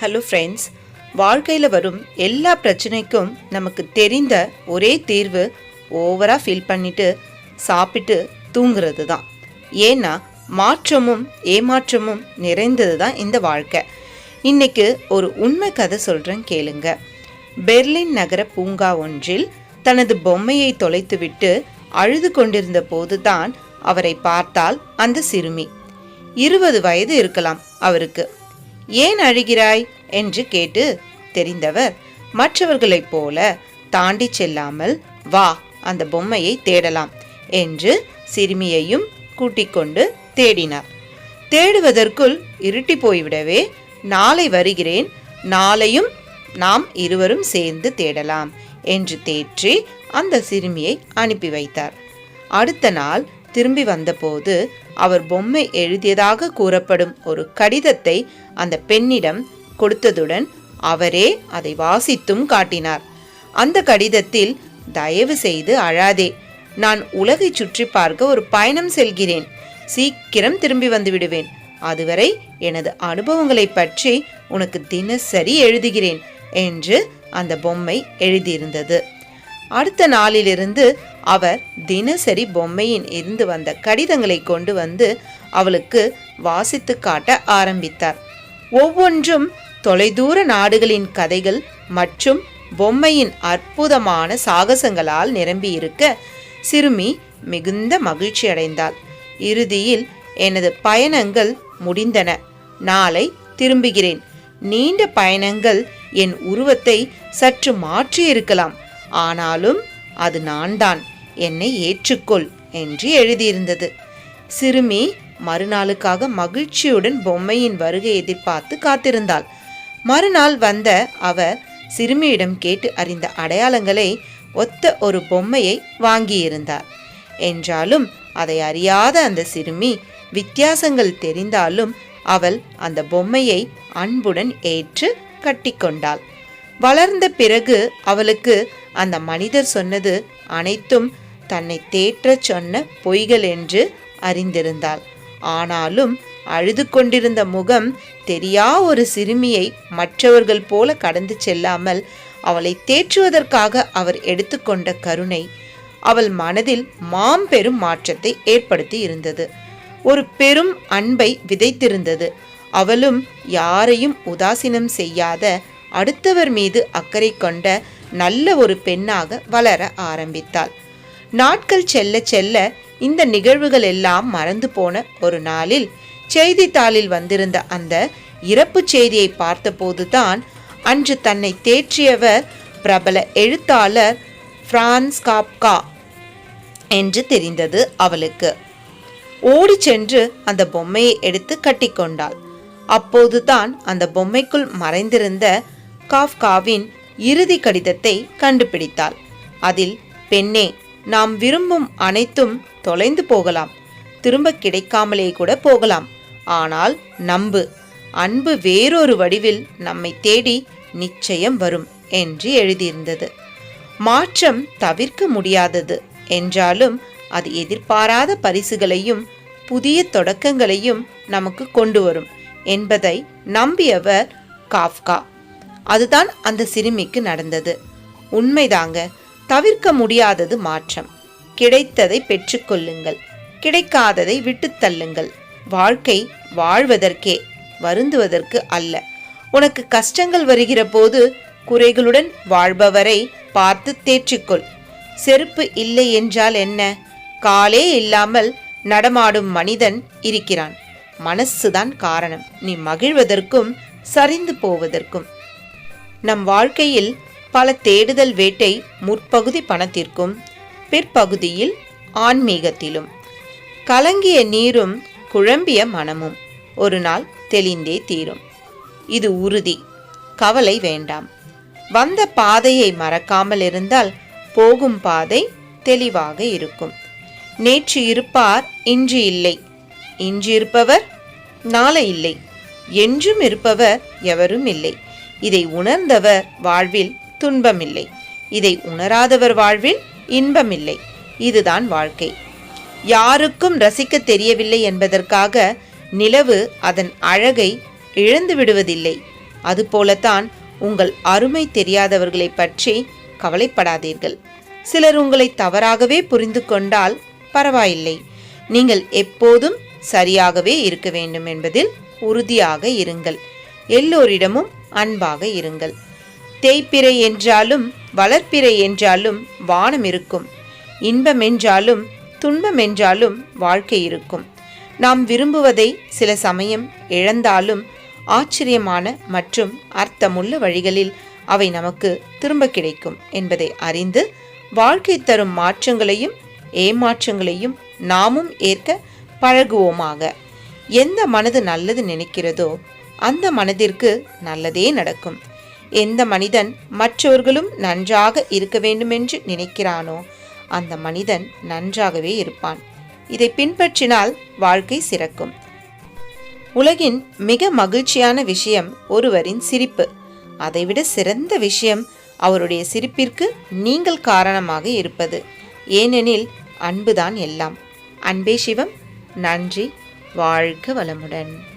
Hello friends வாழ்க்கையில் வரும் எல்லா பிரச்சனைக்கும் நமக்கு தெரிந்த ஒரே தீர்வு ஓவராக ஃபீல் பண்ணிட்டு சாப்பிட்டு தூங்குறது தான் ஏன்னா மாற்றமும் ஏமாற்றமும் நிறைந்தது தான் இந்த வாழ்க்கை. இன்னைக்கு ஒரு உண்மை கதை சொல்கிறேன் கேளுங்க. பெர்லின் நகர பூங்கா ஒன்றில் தனது பொம்மையை தொலைத்துவிட்டு அழுது கொண்டிருந்த போதுதான் அவரை பார்த்தால் அந்த சிறுமி. இருபது வயது இருக்கலாம் அவருக்கு. ஏன் அழுகிறாய்? என்று கேட்டு தெரிந்தவர். மற்றவர்களைப் போல தாண்டி செல்லாமல் வா அந்த பொம்மையை தேடலாம் என்று சிறுமியையும் கூட்டிக் கொண்டு தேடினார். தேடுவதற்குள் இருட்டி போய்விடவே நாளை வருகிறேன் நாளையும் நாம் இருவரும் சேர்ந்து தேடலாம் என்று தேற்றி அந்த சிறுமியை அனுப்பி வைத்தார். அடுத்த நாள் திரும்பி வந்தபோது அவர் பொம்மை எழுதியதாக கூறப்படும் ஒரு கடிதத்தை அந்த பெண்ணிடம் கொடுத்ததுடன் அவரே அதை வாசித்தும் காட்டினார். அந்த கடிதத்தில் தயவு செய்து அழாதே நான் உலகை சுற்றி பார்க்க ஒரு பயணம் செல்கிறேன். சீக்கிரம் திரும்பி வந்து விடுவேன். அதுவரை எனது அனுபவங்களை பற்றி உனக்கு தினசரி எழுதுகிறேன் என்று அந்த பொம்மை எழுதியிருந்தது. அடுத்த நாளிலிருந்து அவர் தினசரி பொம்மையின் இருந்து வந்த கடிதங்களை கொண்டு வந்து அவளுக்கு வாசித்து காட்ட ஆரம்பித்தார். ஒவ்வொன்றும் தொலைதூர நாடுகளின் கதைகள் மற்றும் பொம்மையின் அற்புதமான சாகசங்களால் நிரம்பியிருக்க சிறுமி மிகுந்த மகிழ்ச்சி அடைந்தாள். இறுதியில் எனது பயணங்கள் முடிந்தன. நாளை திரும்புகிறேன். நீண்ட பயணங்கள் என் உருவத்தை சற்று மாற்றியிருக்கலாம். ஆனாலும் அது நான்தான். என்னை ஏற்றுக்கொள் என்று எழுதியிருந்தது. சிறுமி மறுநாளுக்காக மகிழ்ச்சியுடன் பொம்மையின் வருகை எதிர்பார்த்து காத்திருந்தாள். மறுநாள் வந்த அவர் சிறுமியிடம் கேட்டு அறிந்த அடையாளங்களை ஒத்த ஒரு பொம்மையை வாங்கியிருந்தார். என்றாலும் அதை அறியாத அந்த சிறுமி வித்தியாசங்கள் தெரிந்தாலும் அவள் அந்த பொம்மையை அன்புடன் ஏற்று கட்டிக்கொண்டாள். வளர்ந்த பிறகு அவளுக்கு அந்த மனிதர் சொன்னது அனைத்தும் தன்னை தேற்றச் சொன்ன பொய்கள் என்று அறிந்திருந்தாள். ஆனாலும் அழுது கொண்டிருந்த முகம் தெரியா ஒரு சிறுமியை மற்றவர்கள் போல கடந்து செல்லாமல் அவளை தேற்றுவதற்காக அவர் எடுத்துக்கொண்ட கருணை அவள் மனதில் மாம்பெரும் மாற்றத்தை ஏற்படுத்தி இருந்தது. ஒரு பெரும் அன்பை விதைத்திருந்தது. அவளும் யாரையும் உதாசீனம் செய்யாத அடுத்தவர் மீது அக்கறை கொண்ட நல்ல ஒரு பெண்ணாக வளர ஆரம்பித்தாள். நாட்கள் செல்ல செல்ல இந்த நிகழ்வுகள் எல்லாம் மறந்து போன ஒரு நாளில் செய்தித்தாளில் வந்திருந்த அந்த இறப்பு செய்தியை பார்த்தபோதுதான் அன்று தன்னை தேற்றியவர் பிரபல எழுத்தாளர் பிரான்ஸ் காப்கா என்று தெரிந்தது அவளுக்கு. ஓடி சென்று அந்த பொம்மையை எடுத்து கட்டிக்கொண்டாள் அப்போதுதான் அந்த பொம்மைக்குள் மறைந்திருந்த காஃப்காவின் இறுதி கடிதத்தை கண்டுபிடித்தாள். அதில் பெண்ணே நாம் விரும்பும் அனைத்தும் தொலைந்து போகலாம். திரும்ப கிடைக்காமலே கூட போகலாம். ஆனால் நம்பு. அன்பு வேறொரு வடிவில் நம்மை தேடி நிச்சயம் வரும் என்று எழுதியிருந்தது. மாற்றம் தவிர்க்க முடியாதது என்றாலும் அது எதிர்பாராத பரிசுகளையும் புதிய தொடக்கங்களையும் நமக்கு கொண்டு வரும் என்பதை நம்பியவர் காஃப்கா. அதுதான் அந்த சிறுமிக்கு நடந்தது. உண்மைதாங்க தவிர்க்க முடியாதது மாற்றம். கிடைத்ததை பெற்றுக்கொள்ளுங்கள் கிடைக்காததை விட்டுத்தள்ளுங்கள் வாழ்க்கை வாழ்வதற்கே வருந்துவதற்கு அல்ல. உனக்கு கஷ்டங்கள் வருகிற போது குறைகளுடன் வாழ்பவரை பார்த்து தேற்றிக்கொள் செருப்பு இல்லை என்றால் என்ன? காலே இல்லாமல் நடமாடும் மனிதன் இருக்கிறான். மனசுதான் காரணம். நீ மகிழ்வதற்கும் சரிந்து போவதற்கும். நம் வாழ்க்கையில் பல தேடுதல் வேட்டை முற்பகுதி பணத்திற்கும் பிற்பகுதியில் ஆன்மீகத்திலும். கலங்கிய நீரும் குழம்பிய மனமும் ஒரு நாள் தெளிந்தே தீரும். இது உறுதி. கவலை வேண்டாம். வந்த பாதையை மறக்காமல் இருந்தால் போகும் பாதை தெளிவாக இருக்கும். நேற்று இருப்பார் இன்று இல்லை. இன்று இருப்பவர் நாளை இல்லை. என்றும் இருப்பவர் எவரும் இல்லை. இதை உணர்ந்தவர் வாழ்வில் துன்பமில்லை. இதை உணராதவர் வாழ்வில் இன்பமில்லை. இதுதான் வாழ்க்கை. யாருக்கும் ரசிக்க தெரியவில்லை என்பதற்காக நிலவு அதன் அழகை இழந்து விடுவதில்லை. அதுபோலத்தான் உங்கள் அருமை தெரியாதவர்களை பற்றி கவலைப்படாதீர்கள். சிலர் உங்களை தவறாகவே புரிந்து கொண்டால் பரவாயில்லை. நீங்கள் எப்போதும் சரியாகவே இருக்க வேண்டும் என்பதில் உறுதியாக இருங்கள். எல்லோரிடமும் அன்பாக இருங்கள். தேய்ப்பிறை என்றாலும் வளர்ப்பிறை என்றாலும் வானம் இருக்கும். இன்பம் என்றாலும் துன்பம் என்றாலும் வாழ்க்கை இருக்கும். நாம் விரும்புவதை சில சமயம் இழந்தாலும் ஆச்சரியமான மற்றும் அர்த்தமுள்ள வழிகளில் அவை நமக்கு திரும்ப கிடைக்கும் என்பதை அறிந்து வாழ்க்கை தரும் மாற்றங்களையும் ஏமாற்றங்களையும் நாமும் ஏற்க பழகுவோமாக. எந்த மனது நல்லது நினைக்கிறதோ அந்த மனதிற்கு நல்லதே நடக்கும். எந்த மனிதன் மற்றவர்களும் நன்றாக இருக்க வேண்டுமென்று நினைக்கிறானோ அந்த மனிதன் நன்றாகவே இருப்பான். இதை பின்பற்றினால் வாழ்க்கை சிறக்கும். உலகின் மிக மகிழ்ச்சியான விஷயம் ஒருவரின் சிரிப்பு. அதைவிட சிறந்த விஷயம் அவருடைய சிரிப்பிற்கு நீங்கள் காரணமாக இருப்பது. ஏனெனில் அன்புதான் எல்லாம். அன்பே சிவம். நன்றி. வாழ்க வளமுடன்.